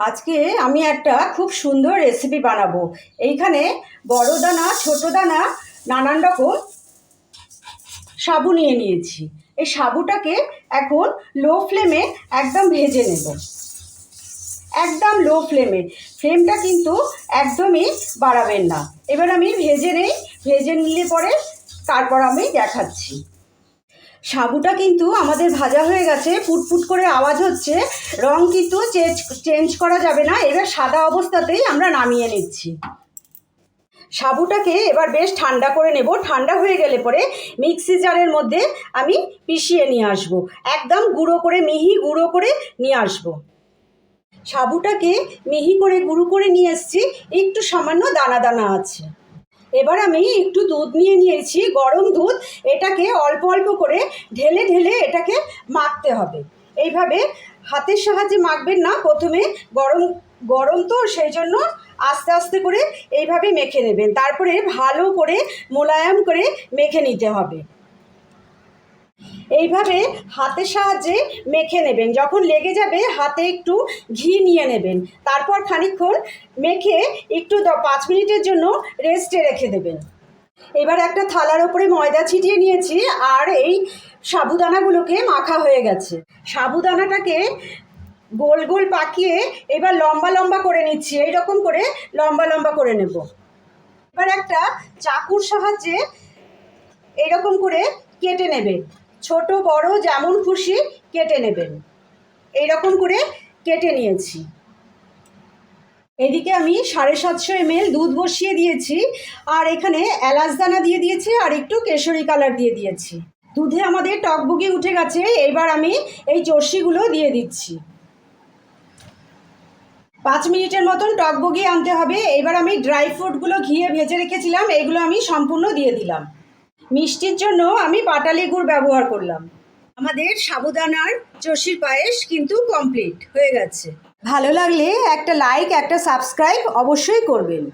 আজকে আমি একটা খুব সুন্দর রেসিপি বানাবো। এইখানে বড় দানা ছোট দানা নানান রকম সাবু নিয়ে নিয়েছি। এই সাবুটাকে এখন লো ফ্লেমে একদম ভেজে নেব। একদম লো ফ্লেমে ফ্লেমটা কিন্তু একদমই বাড়াবেন না। এবার আমি ভেজে নেই। ভেজে নিলে পরে তারপর আমি দেখাচ্ছি। সাবুটা কিন্তু আমাদের ভাজা হয়ে গেছে, ফুটফুট করে আওয়াজ হচ্ছে, রং কিন্তু চেঞ্জ চেঞ্জ করা যাবে না, এবার সাদা অবস্থাতেই আমরা নামিয়ে নিচ্ছি। সাবুটাকে এবার বেশ ঠান্ডা করে নেব, ঠান্ডা হয়ে গেলে পরে মিক্সি জারের মধ্যে আমি পিষিয়ে নিয়ে আসব, একদম গুঁড়ো করে, মিহি গুঁড়ো করে নিয়ে আসব। সাবুটাকে মিহি করে গুঁড়ো করে নিয়ে এসেছি, একটু সামান্য দানা দানা আছে। এবার আমি একটু দুধ নিয়ে নিয়েছি, গরম দুধ। এটাকে অল্প অল্প করে ঢেলে ঢেলে এটাকে মাখতে হবে। এইভাবে হাতের সাহায্যে মাখবেন না, প্রথমে গরম গরম তো সেই জন্য আস্তে আস্তে করে এইভাবে মেখে নেবেন। তারপরে ভালো করে মোলায়াম করে মেখে নিতে হবে। এইভাবে হাতের সাহায্যে মেখে নেবেন। যখন লেগে যাবে, হাতে একটু ঘি নিয়ে নেবেন। তারপর খানিকক্ষণ মেখে একটু পাঁচ মিনিটের জন্য রেস্টে রেখে দেবেন। এবার একটা থালার ওপরে ময়দা ছিটিয়ে নিয়েছি আর এই সাবুদানাগুলোকে মাখা হয়ে গেছে। সাবুদানাটাকে গোল গোল পাকিয়ে এবার লম্বা লম্বা করে নিচ্ছি। এইরকম করে লম্বা লম্বা করে নেব। এবার একটা চাকুর সাহায্যে এরকম করে কেটে নেবেন। ছোট, বড়, যেমন খুশি কেটে নেবেন। এইরকম করে কেটে নিয়েছি। এদিকে আমি সাড়ে সাতশো এমএল দুধ বসিয়ে দিয়েছি, আর এখানে এলাচ দানা দিয়ে দিয়েছি, আর একটু কেশরি কালার দিয়ে দিয়েছি। দুধে আমাদের টকবুকি উঠে গেছে, এবার আমি এই চর্ষিগুলো দিয়ে দিচ্ছি। পাঁচ মিনিটের মতন টকবগি আনতে হবে, এবার আমি ড্রাই ফ্রুটগুলো ঘিয়ে ভেজে রেখেছিলাম, এগুলো আমি সম্পূর্ণ দিয়ে দিলাম। মিষ্টির জন্য আমি পাটালি গুড় ব্যবহার করলাম। আমাদের সাবুদানার চষির পায়েস কিন্তু কমপ্লিট হয়ে গেছে। ভালো লাগলে একটা লাইক একটা সাবস্ক্রাইব অবশ্যই করবেন।